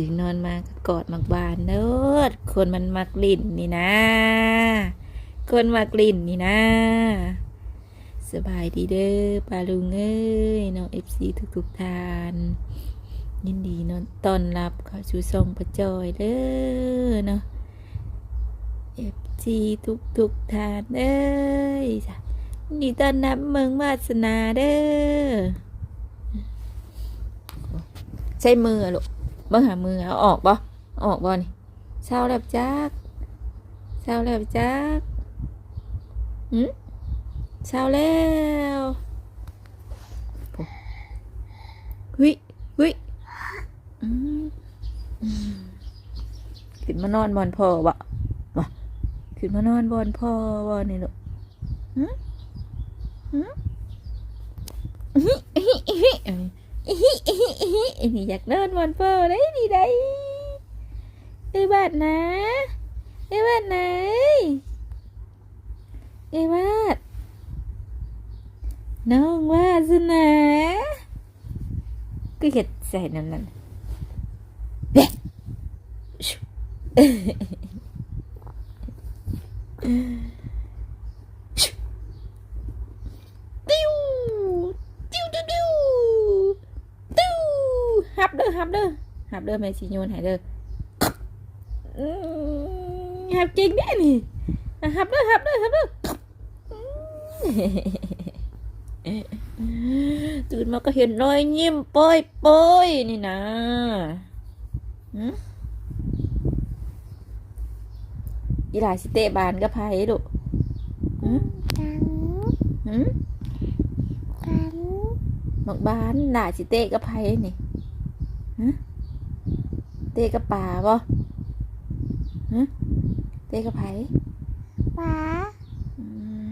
ตื่นนอนมาก็กอดมักบานเด้อคนมันมักลิ่นนี่นะ คนมักลิ่นนี่นะ สบายดีเด้อปาลุงเอ้ยน้องเอฟซีทุกทุกทาน ยินดีนอนตอนรับเข้าสู่ทรงประจอยเด้อเนาะเอฟซีทุกทุกทานเด้อจ้ะยินดีต้อนรับเมืองวาสนาเด้อใช้มือลูก เบิ่งหามือเอาออกบ่ออกบ่นี่เศร้าแล้วจักเศร้าแล้วจักหืมเช้าแล้วโอ้เฮ้ยเฮ้ยขึ้นมานอนบอนพ่อวะวะขึ้นมานอนบอนพ่อวะนี่ลูกหืมหืมอิฮิอิฮิ อิฮิอิฮิอิฮิอิฮิอยากนอนบอนพ่อได้ดีได้ไอ้บ้านนะไอ้บ้านไหนไอ้บ้านน้องว่าสนาก็เห็ดใส่นั่นนั่นเบ๊ะชุชุติ้วติ้วติ้วติ้วติ้วหับเด้อหับเด้ อหับเด้อแม่สิโยนให้เด้ออืมหับเก่งแน่นี่หับเด้อหับเด้อหับเด้อตื่นมาก็เห็นรอยยิ้มโป้ยโป้ยๆนี่นะหืมอีหลาสิเตะบานกับไผลูกหืมกันหืมกันบักบานหลาสิเตะกับไผนี่ฮะเตะกับป่าบ่ฮะเตะกับไผป้าอื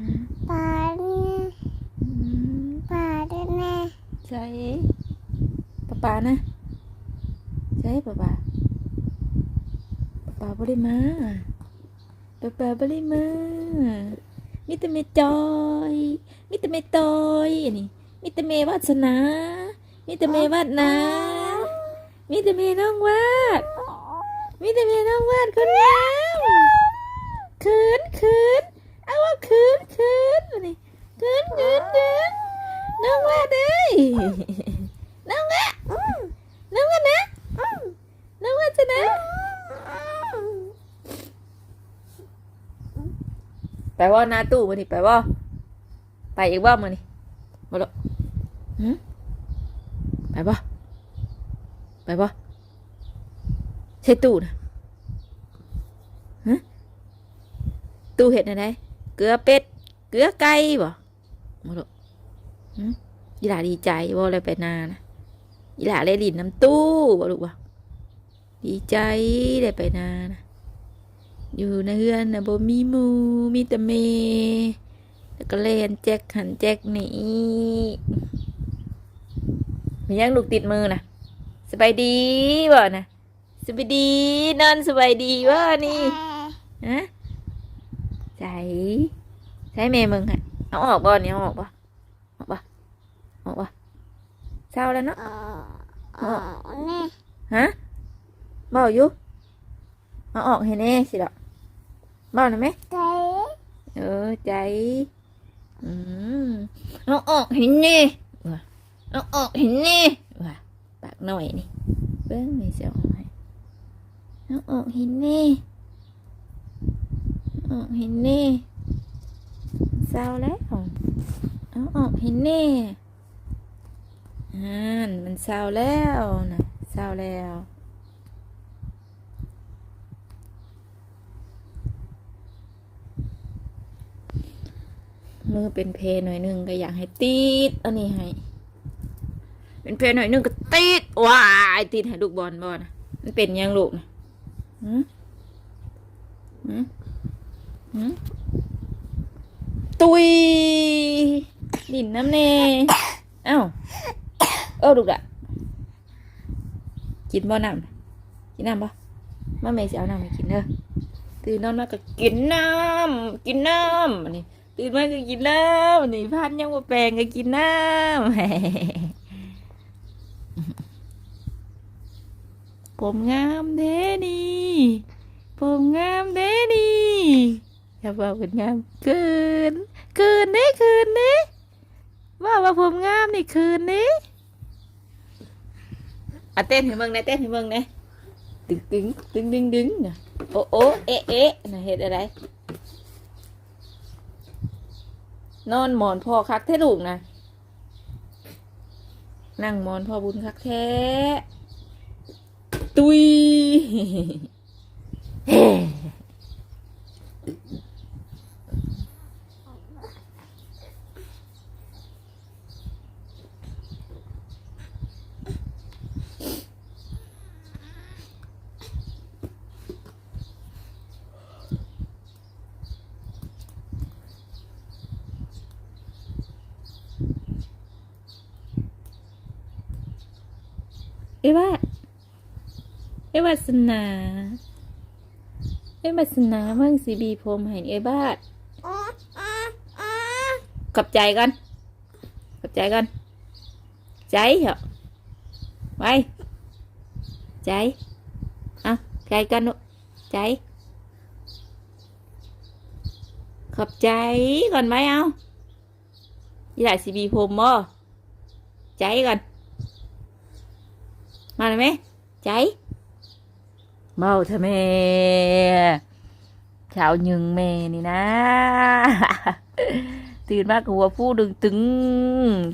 มป้าเนี่ยอืมป้าด้วยแม่ใช่ป้าป่านะ ใช่ป้าป่าป้าป่าบ่ได้มาป้าป่าบ่ได้มามีแต่เมจอยมีแต่เมตอยอันนี้มีแต่เมวาสนามีแต่เมวาดนา มีแต่เมน้องวาด มีแต่เมน้องวาดคนงามคืนคืนเอาว่าคืนคืนอันนี้คืนคืนคืนน้องว่าเด้ยน้องว่าน้องว่านะน้องว่าจะนะไปว่าหนาตู้มานี่ไปว่าไปอีกว่ามานี่มาละหืมไปบ่ ไปบ่ใช่ตู้นะฮะตู้เห็ดอะไรเกลือเป็ด เกลือไก่บ่มาละอีหลาดีใจว่าอะไรไปนานะอีหลาเลยดินน้ำตู้บ่ลูกว่ดีใจได้ไปนานะอยู่ในเฮือนนะบ่มีมูมีแต่เมแล้วก็เล่นแจ็คหันแจ็คนี่มียังลูกติดมือนะ สบายดีบ่นะสบายดีนอนสบายดีบ่นี่ฮะใจใช้เมมึงฮะเอาออกบ่เนี่ยเอาออกบ่ออกปะออกปะเศร้าแล้วเนาะอ๋อแม่ฮะบอกอยู่เอาออกให้แน่สิดอกบอกหน่อยไหมใจเออใจอืมเอาออกให้แน่ว่ะเอาออกให้แน่ว่ะปากหน่อยนี่เบิ้งไม่เสียออกให้เอาออกให้แน่เอออกให้แน่เศร้าแล้วเอาออกให้แน่อ่านมันเศร้าแล้วนะเศร้าแล้วมือเป็นเพหน่อยหนึ่งก็อยากให้ติดอันนี้ให้ เป็นเพลหน่อยนึงก็ติดว้ายติดให้ลูกบอลบอลมันเป็นยังลูกนะหืมหืมหืมตุยดินน้ำเนเอ้าเออลูกอะกินบ่น้ำกินน้ำบ่มาเมย์สิเอาน้ำให้กินเด้อตื่นนอนมาก็กินน้ำกินน้ำอันนี้ตื่นมาก็กินน้ำอันนี้พันยังบ่แปลงก็กินน้ำ ผมงามเด้นี่ ผมงามเด้นี่อย่าบอกเป็นงามเกินเกินเด้เกินเด้ว่าว่าผมงามนี่คืนนี้อะเต้นให้เบิ่งนะเต้นให้เบิ่งนะตึงตึงตึงดึงดึงนะโอ้โอ้เอ๊ะเอ๊ะน่ะเฮ็ดอะไร นอนหมอนพ่อคักแท้ลูกนะนั่งหมอนพ่อบุญคักแท้ ตุย เฮ้เอ้ว่า เอ้วาสนาเอ้วาสนาเพิ่งสีบีผมให้เอ้บ้าขอบใจกันขอบใจกัน ใจเหรอไปใจเอาใจกันใจขอบใจก่อนไหมเอายี่หลายสีบีผมบ่ใจกันมาเลยไหมใจ เมาเถอะแม่ชาวยึงแม่นี่นะ ตื่นมากหัวผู้ดึงตึง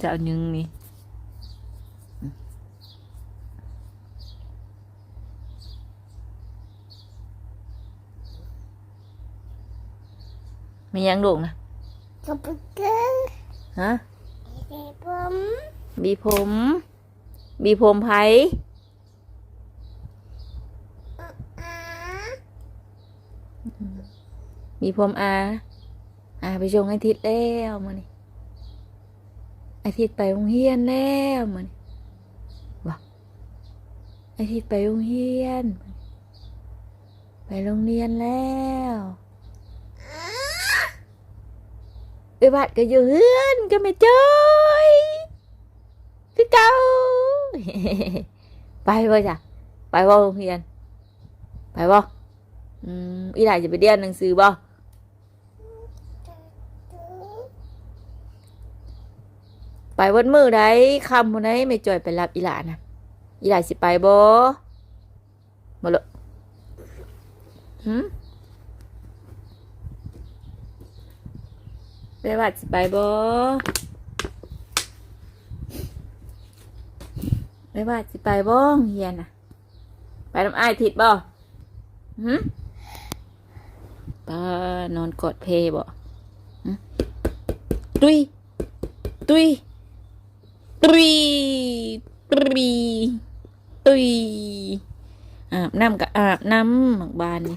เจ้าหนึ่งนี่มียังลูกนะกับเกิ้งฮะเด็กผม บีผมบีผมไผ อา บีผมอาอาไปชงไอาทิตย์แล้วมานี่อาทิตย์ไปโรงเรียนแล้วมานี่บอกอาทิตย์ไปโรงเรียน ไปโรงเรียนแล้วไปบัดก็อยู่เฮือนก็ไม่เจอยคือเก่าไปบ่จ้ะไปบ่โรงเรียนไปบ่ อืมอีหลายจะไปเรียนหนังสือบ่ไปวันมือใดคำวันไหนไม่จอยไปรับอีหลานะอีหลาสิไปบ่มาเลยหืมไปวัดสิไปบ่ไปวัดสิไปบ่เฮียน่ะ ไปน้ำอ้ายทิดบ่หืม ป้านอนกอดเพบ่หึตุยตุยตุยตุยตุยอาบน้ำก็อาบน้ำหมักบานนี่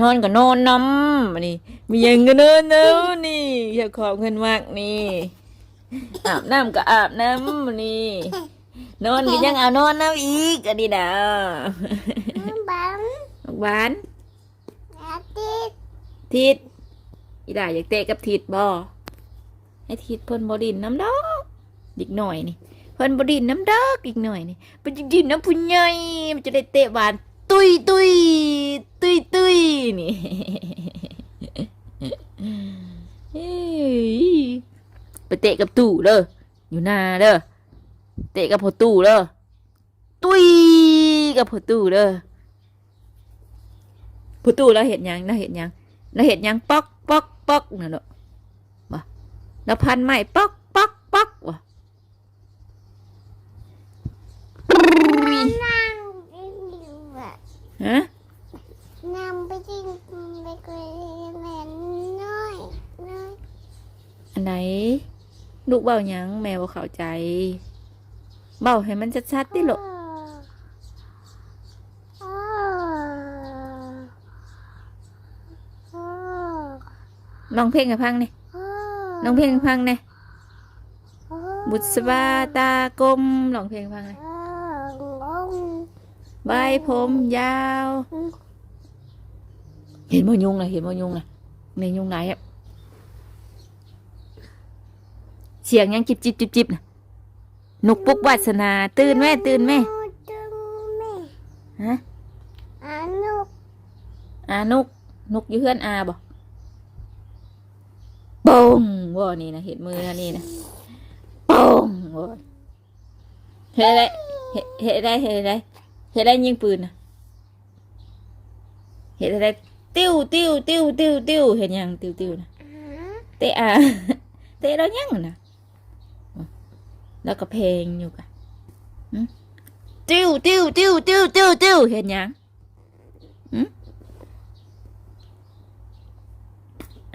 นอนก็นอนน้ำอันนี่มียังก็นอนน้ำนี่อยากขอบเงินมากนี่อาบน้ำก็อาบน้ำอันนี่นอนก็ยังเอานอนน้ำอีกอันนี้นะบัมหมักบานอาทิตย์ ทิดอีด่าอยากเตะกับทิดบ่ให้ทิดเพิ่นบดินน้ำดอกอีกหน่อยนี่ เพิ่นบดินน้ำดอกอีกหน่อยนี่เป็นจริงๆน้ำผู้ใหญ่มันจะได้เตะบานตุยตุยตุยตุยนี่เฮ้ยไปเตะกับตู่เด้ออยู่นาเด้อเตะกับพอตู่เด้อตุยกับพอตู่เด้อพอตู่แล้วเห็นยังนะเห็นยัง แล้วเห็ดหยังป๊อกป๊อกป๊อกนั่นเนาะบ่แล้วพันไม้ป๊อกป๊อกป๊อกวะนั่งไปดูอะฮะนั่งไปกินไปคุยแม่น้อยน้อยอันไหน ลูกเบาหยังแม่บ่เข้าใจ เบาให้มันชัดๆดิลูก อ๋ออ๋อ น้องเพลงให้พังนี่อ๋อน้องเพลงให้พังนี่อ๋อบุษบาตากลมร้องเพลงให้พังนี่อ๋องงใบผมยาว เห็นบ่ยุงนะเห็นบ่ยุงนะในยุงไหนอะเสียงยังจิบจิบจิบจิบนะนกปุกวาสนา ตื่นแม่ตื่นแม่ตึงแม่ฮฮะอานุกอานุกนุกอยู่เพื่อนอาบ่ ปงว่านี่นะเห็ดมือนะนี่นะปงว่าเฮ็ดอะไรเฮ็ดเฮ็ดอะไรเฮ็ดอะไรเฮ็ดอะไรยิงปืนนะเฮ็ดอะไรติ้วติ้วติ้วติ้วติ้วเห็นยังติ้วติ้วนะเตะอเตะเรายังนะแล้วก็เพลงอยู่กะหึติ้วติ้วติ้วติ้วติ้วติ้วเห็นยังอ่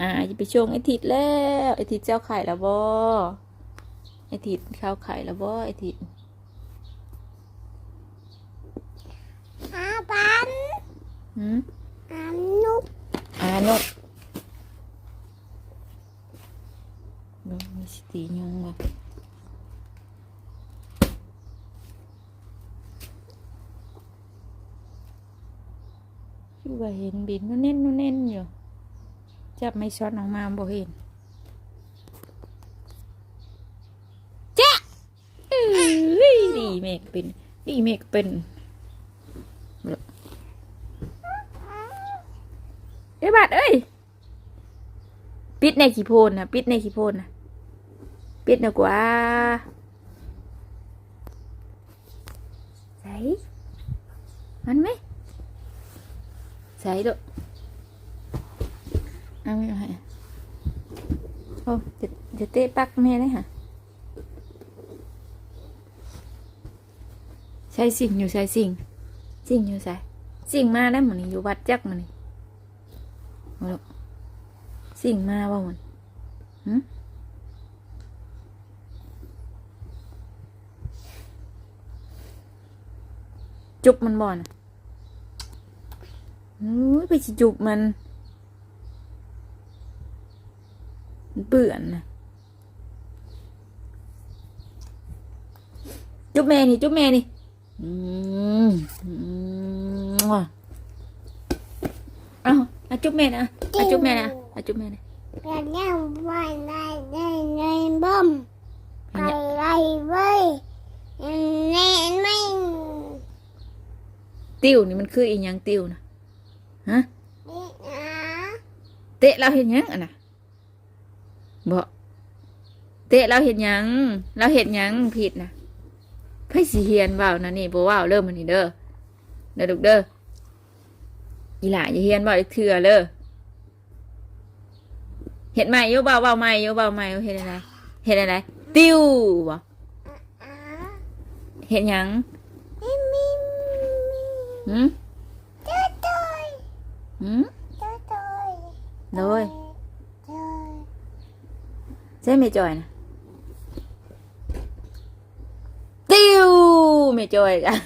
าจะไปชงไอทิดแล้วไอทิดเจ้าไข่แล้วบ่ไอทิดข้าวไข่แล้วบ่ไอทิดอาบันหืมอานุกอ่านกบ่มีสติยงว่ะคือว่าเห็นบินนู่นเน่นนู่นเน่นอยู่ จับไม่ช็อตออกมาบ่เห็นจ๊ะเอ้ยดีเมกเป็นดีเมกเป็นเอ้ยบัดเอ้ยปิดในขี้โพนนะปิดในขี้โพนนะปิดนะกว่าใส่มันไหมใส่ดู เอาไม่เอาให้โอ้จะจะเตะปักแม่เลยฮะใช่สิ่งอยู่ใช่สิ่ง สิ่งอยู่ใส่สิ่งมาได้วหมันนี่อยู่วัดจักมันนี่เอาลูกสิ่งมาว่ามันหึจุบมันบ่อนอุ้ยไปจุบมันมันเปื่อนนะจุบแม่นี่จุบแม่นี่อืมอืมเอาเอาจุบแม่นะเอาจุบแม่นะเอาจุบแม่นะเป็นยังไงในในในบ่มไปไรเว้ยแน่ไม่ติ้วนี่มันคืออีหยังติ้วนะฮะนี่นะเตะเราเห็นหยังอะนะ บอกเตะเราเห็นหยังเราเห็นหยังผิดนะไพ่สีเฮียนเบานะนี่บ่เว่าเริ่มมันนี่เด้อเด้อลูกเด้ออีหล่าอย่าเฮียนเบาอีกเถื่อเลยเห็นไหมโยเบาเบาไหมโยเบาไหมเห็นอะไรเห็นอะไรติ้วบ่อ่าเห็นหยังไม่มีมีหืมเจ้าตัวหืมเจ้าตัวโดยเจ้า ใช่ไม่จอยนะติวไม่จอยกัน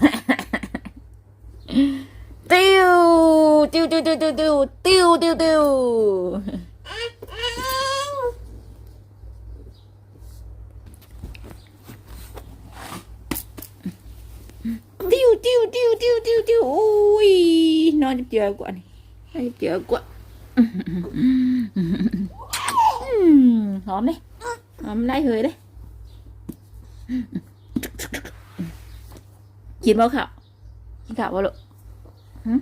ติวติวติวติวติวติวติวติวติวติวติวติวติวติวติวอุ้ยนอนเจอกว่านี่นอนเจอกว่าหอมเลย หอมได้เลยเลยกินบ่ข้าวกินข้าวบ่ลูกหึ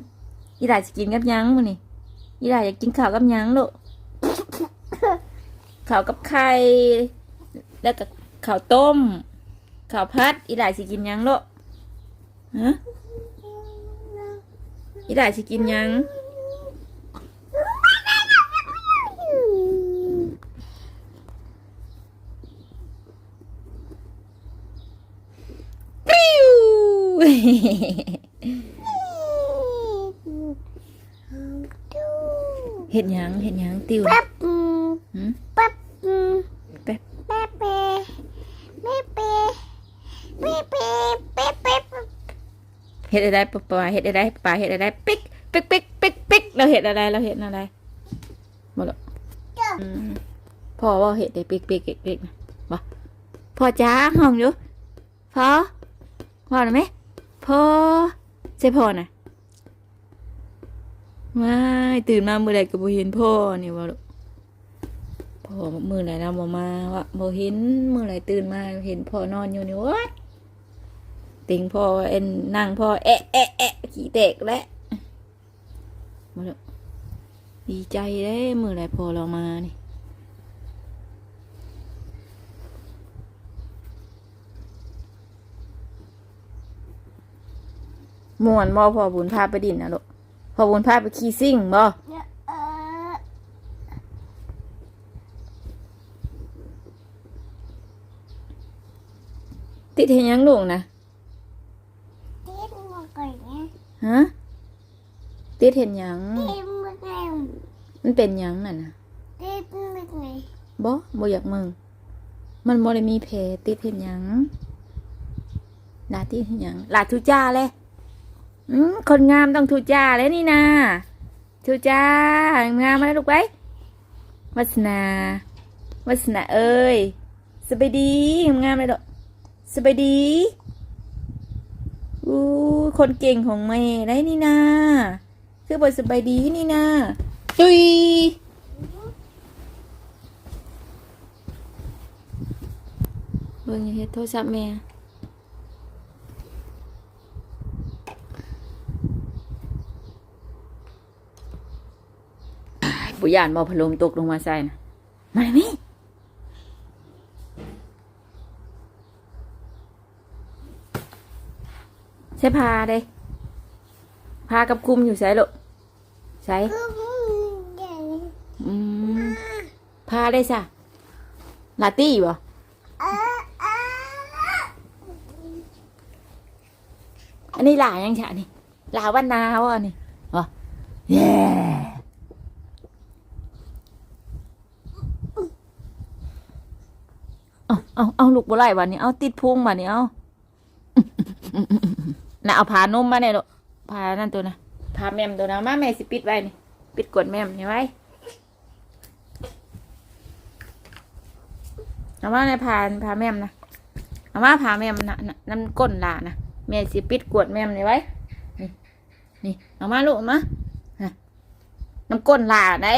อีหลาจะกินกับหยังมื้อนี่อีหลาอยากกินข้าวกับหยังลูกข้าวกับไข่แล้วก็ข้าวต้มข้าวผัดอีหลาสิกินหยังลูกฮะอีหลาสิกินหยัง เห็ดหยังเห็ดหยังติวแป๊บอืมหืมแป๊บอืมแป๊บแป๊บเปแป๊บเปแป๊บเปแป๊บเปเห็ดอะไรปะปะเห็ดอะไรปลาเห็ดอะไรปิ๊กปิ๊กปิ๊กปิ๊กปิ๊กเราเห็ดอะไรเราเห็ดอะไรหมดแล้วอืมพ่อว่าเห็ดได้ปิ๊กปิ๊กปิ๊กปิ๊กนะวะพ่อจ้าห้องอยู่พ่อพ่อหน่อยไหมพ่อใช่พ่อน่ะ ว้ายตื่นมาเมื่อไรก็บ่เห็นพ่อนี่วะลูกพ่อมือไหนเราบ่มาวะบ่เห็นมือไหนตื่นมาเห็นพ่อนอนอยู่นี่วะติงพ่อเอ็นนั่งพ่อแอะแอะแอะขี้แตกแล้วมาแล้วดีใจเด้มือไรพอเรามานี่มวนบ่พอบุญพาไปดินนะลูก พอบุญพาไปขี่ซิ่งบ่เออติดเห็นยังลูกนะเต้นมาก่อนนะฮะติดเห็นยังเต้นมาไงมันเป็นหยังน่ะนะเต้นมาไงบ่บ่อยากมึงมันบ่ได้มีแผลติดเห็นหยังลาติดเห็นหยังลาทุจ้าเลยอืม คนงามต้องทุจ้าเลยนี่นาทุจ้างามมาแล้วลูกไปวัสนาวัสนาเอ้ยสบายดีงามเลยดอกสบายดีอู้คนเก่งของแม่ได้นี่นาคือบทสบายดีนี่นาจุยเบิ่งเฮ็ดโทรศัพท์แม่ บุญานบอพลมตกลงมาใส่นะมาเลยมี่ใช่พาเด้พากับคุมอยู่ใส่ลูกใส่คือมึงใหญ่อืมพาได้สะลาตี้บ่อันนี้หลายังฉะนี่หลาวันนาวะนี่วะเย้ เอาเอาลูกบัวไหลวันนี้เอาติดพุงวันนี้เอาน่ะเอาผานุ่มมาเนี่ยลูกผานั่นตัวนะผาแมมตัวนะมาแม่สิปิดไว้นี่ปิดกดแมมนี่ไว้เอามาในผาผาแมมนะเอามาผาแมมนะน่ะน้ำก้นหลานะแม่สิปิดกวดแม่มนี่ไว้ นี่นี่เอามาลูกมาฮะน้ำก้นหลาได้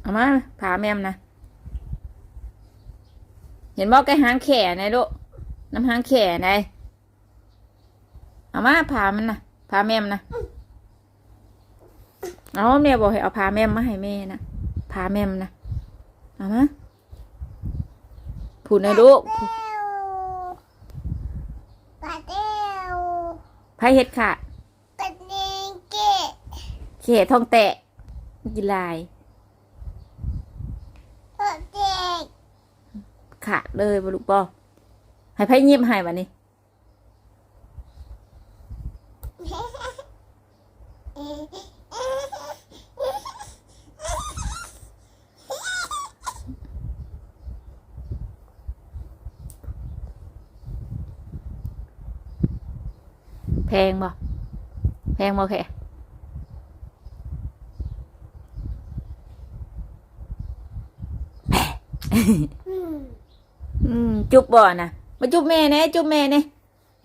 เอามาผ่าแม่มนะ เห็นบอกไก่หางแข่ไหนลูกน้ำหางแข่ไหนเอามาผ่ามันนะผ่าแม่มนะเอาแม่บอกให้เอาผ่าแม่มมาให้แม่นะผ่าแม่มนะเอามาพูดนะลูกปาเตวไพ่เห็ดค่ะปาเต้เกะเขทองแตะกินลาย ปาเต้ ขาดเลยบลูกบอให้ไพ่เงียบให้วันนี้แพงบ่แพงบ่แค่อืมอืม จุบบ่นะมาจุบแม่เน่จุบแม่เน่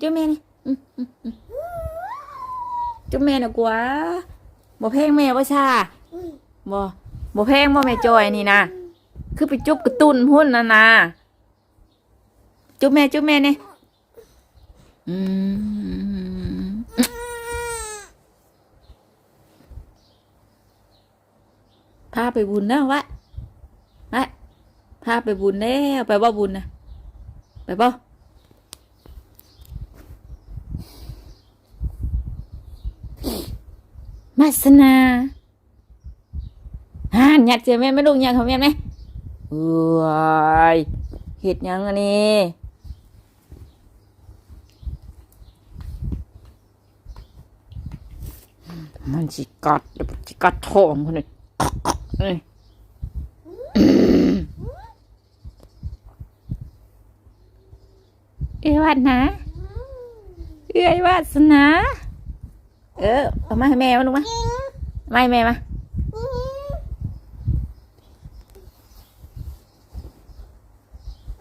จุบแม่เน่อืมอืมอืมจุบแม่นะกว่าบ่แพงแม่บ่ชาบ่บ่แพงบ่แม่จอยนี่นะคือไปจุบกระตุ้นพุ่นนะนะจุบแม่จุบแม่เน่อืมพาไปบุญนะวะวะพาไปบุญแล้วไปบ่บุญนะ ไปบ่มาสนาฮ่านยากเจอแม่ไม่ลูกยากเขาแม่ไหมเอ้ยเห็ดหยังอันนี้มันจิกัดเดี๋ยวมันจิกัดท้องคนนี้ อ้ยเอ้ยวาดนะเอ้ยวาสนาเออเอามาให้แม่มาลูกมาไม่แม่มา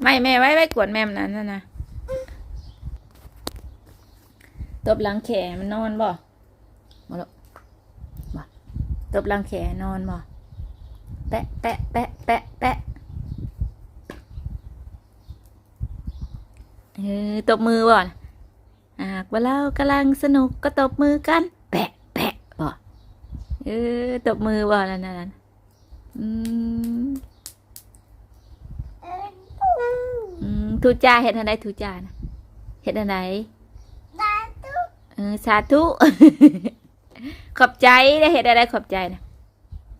ไม่แม่ไว้ไว้กวนแม่มนั้นนะนะตบหลังแขนมันนอนบ่มาลูกบ่ตบหลังแขนนอนบ่แปะแปะแปะแปะแปะ เออตบมือบ่นหากว่าเรากำลังสนุกก็ตบมือกัน แปะแปะบ่เออตบมือบ่นั่นนั่นอืมอืมทูจ่าเห็ดอันใดทูจ่านะเห็ดอันใดตาตุเออสาธุขอบใจได้เห็ดอะไรขอบใจนะ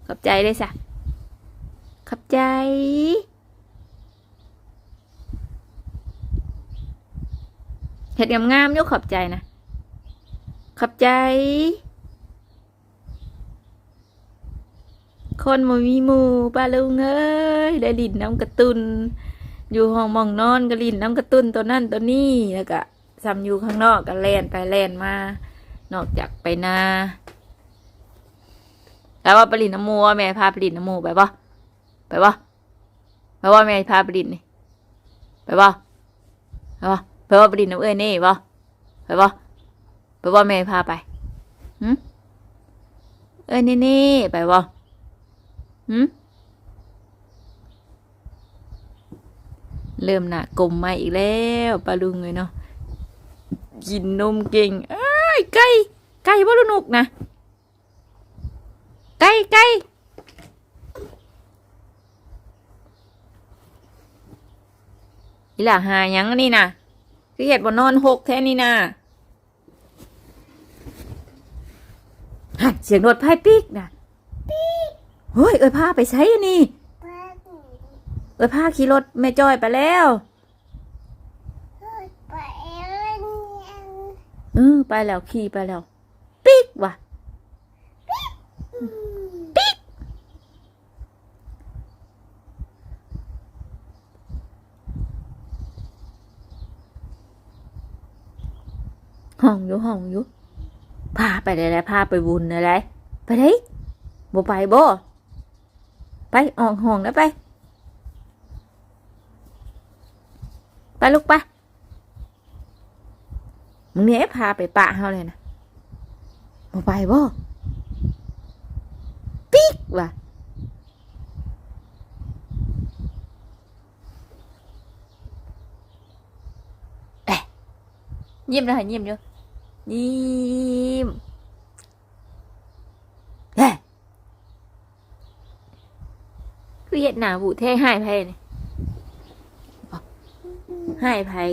ขอบใจได้สะขอบใจ เห็ดงามๆยกขอบใจนะ ขอบใจ คนบ่มีมูปลาลุงเอ้ยได้ลินน้ำกระตุน อยู่ห้องมองนอนก็ลินน้ำกระตุนตัวนั่นตัวนี้แล้วก็ซ้ำอยู่ข้างนอกก็แล่นไปแล่นมา นอกจากไปนาแล้วว่าปลินน้ำมูว่าแม่พาปลินน้ำมูไปปะไปปะไปว่แม่พาปลินนี่ไปปะไปปะ ไปว่าไปลินน้ำเอ้ยนี่ปะไปปะไปว่าแม่พาไปหืมเอ้ยนี่นี่ไปปะหืมเริ่มหนักลมมาอีกแล้วปลาลุงเลยเนาะกินนมเก่งเอ้ยไก่ไก่บ่ลูกนุกนะไก่ไก่อีหล่าหายังนนี่นะะคือเห็ดบนนอนหกแท่นี่นะฮั่นเสียงรถไพ่ปีกนะเฮ้ย เอ้ยพาไปใช้อันนี่เปิ้ลเอ้ยพาขี่รถแม่จ้อยไปแล้วเฮ้ยไปเล่นยังเออไปแล้วขี่ไปแล้ว ปิ๊กว่ะ ปิ๊ก ห้องอยู่ห้องอยู่พาไปได้แล้วพาไปบุญอะไรไปได้บ่ไปบ่ไปออกห้องแล้วไป ไปลูกไปมึงเนี่ยพาไปปะเฮาเลยนะบ่ไปบ่ปิ๊กว่ะเอ๊ะยิ้มนะยิ้มอยู่ ยิ้มเฮ้คือเห็ดหนาบุเท่ให้ไพ่นี่ให้ไพ่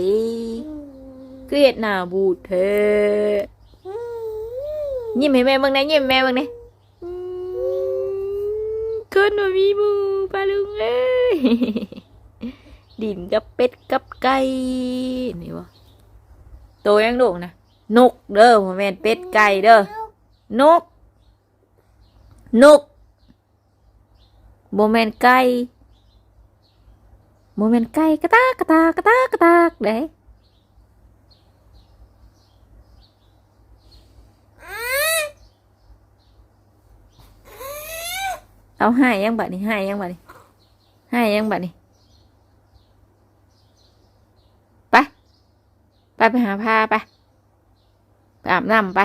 คือเห็ดหนาบูเท่ยิ้มให้แม่เบิ่งนะยิ้มให้แม่เบิ่งนะคนบ่มีหมูปลาลุงเอ้ยดินกับเป็ดกับไก่นี่วะโตยังโด่งนะ นกเด้อพ่อแม่นเป็ดไก่เด้อนก นกโมเมนไก่โมเมนไก่กระตากกระตากกระตากกระตากเด้เอาให้ยังบัดนี้ให้ยังบัดนี้ให้ยังบัดนี้ไป ไปไปหาผ้าไป ไปอาบน้ำไป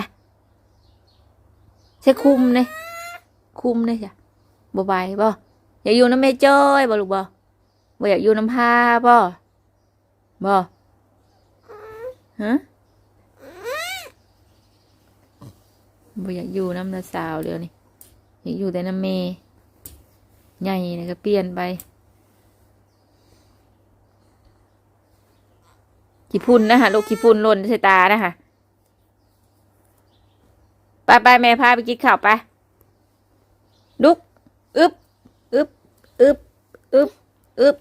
ใช้คุมเลยคุมเลยจ้ะบ่ไปบ่อยากอยู่น้ำแม่จ้อยบ่ลูกบ่บ่อยากอยู่น้ำพาบ่บ่ฮะบ่อยากอยู่น้ำนาสาวเดี๋ยวนี้อยากอยู่แต่น้ำเมใหญ่เลยก็เปลี่ยนไปขี้พุ่นนะฮะลูกขี้พุ่นหล่นใส่ตานะฮะ ไปไปแม่พาไปกินข้าวไป ลุก อึบอึบอึบอึบอึบ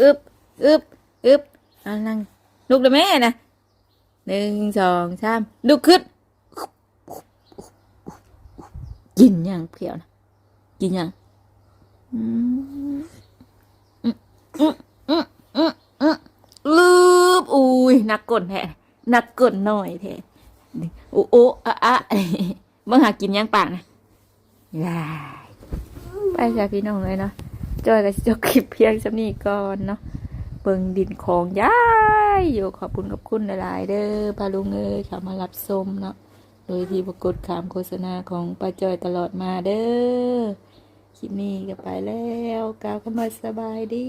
อึบอึบอึบอานั่งลุกเลยแม่นะหนึ่งสองสามลุกขึ้น กินยังเพียวนะ กินยังอืมอืมอืมอืมอืมอืมลืบอุ้ยนักกดแท้นักกดหน่อยแท้โอ้โอ้อะอะ เมื่อหากินยังปากนะว้ายไปจ้ะพี่น้องเลยเนาะจอยกับจบคลิปเพียงสำนี้ก่อนเนาะเบิงดินของยายอยู่ขอบคุณขอบคุณหลาย ๆ เด้อพาลุงเอ้ยขามารับชมเนาะโดยที่ประกฏขามโฆษณาของป้าจอยตลอดมาเด้อคลิปนี้ก็ไปแล้วกล่าวคำว่าสบายดี